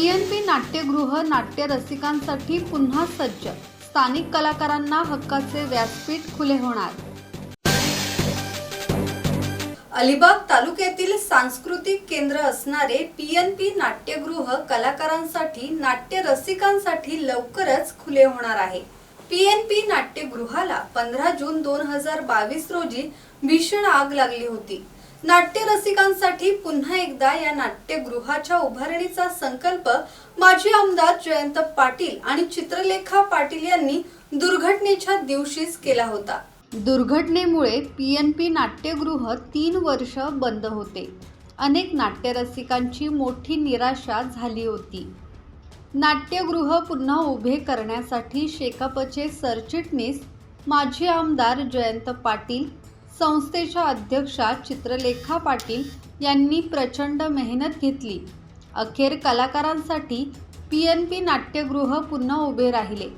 PNP नाट्यगृह नाट्य रसिकांसाठी पुन्हा सज्ज. स्थानिक कलाकारांना हक्काचे व्यासपीठ खुले होणार. अलिबाग तालुक्यातील सांस्कृतिक केंद्र असणारे पीएनपी नाट्यगृह कलाकारांसाठी नाट्य रसिकांसाठी लवकरच खुले होणार आहे. पीएनपी नाट्यगृहाला पंधरा जून दोन हजार बावीस रोजी भीषण आग लागली होती. नाट्य रसिकांसाठी पुन्हा एकदा या नाट्यगृहाच्या उभारणीचा संकल्प माजी आमदार जयंत पाटील आणि चित्रलेखा पाटील यांनी दुर्घटनेच्या दिवशीच केला होता. दुर्घटनेमुळे पी एन पी नाट्यगृह तीन वर्ष बंद होते. अनेक नाट्यरसिकांची मोठी निराशा झाली होती. नाट्यगृह पुन्हा उभे करण्यासाठी शेकापचे सरचिटणीस माजी आमदार जयंत पाटील संस्थेच्या अध्यक्षा चित्रलेखा पाटील यांनी प्रचंड मेहनत घेतली. अखेर कलाकारांसाठी पी एन पी नाट्यगृह पुन्हा उभे राहिले.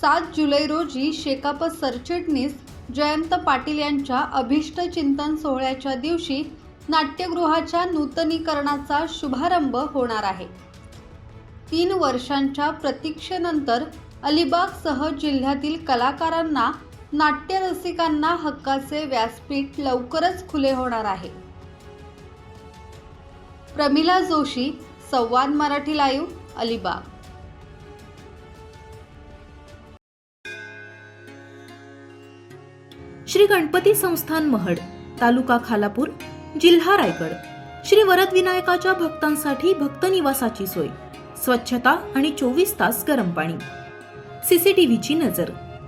सात जुलै रोजी शेकाप सरचिटणीस जयंत पाटील यांच्या अभिष्ट चिंतन सोहळ्याच्या दिवशी नाट्यगृहाच्या नूतनीकरणाचा शुभारंभ होणार आहे. तीन वर्षांच्या प्रतीक्षेनंतर अलिबागसह जिल्ह्यातील कलाकारांना नाट्य रसिकांना हक्काचे व्यासपीठ लवकरच खुले होणार आहे. प्रमिला जोशी संवाद मराठी लाईव्ह अलिबाग. श्री गणपती संस्थान महड तालुका खालापूर जिल्हा रायगड. श्री वरदविनायकाच्या भक्तांसाठी भक्त निवासाची सोय स्वच्छता आणि चोवीस तास गरम पाणी. सीसीटीव्हीची नजर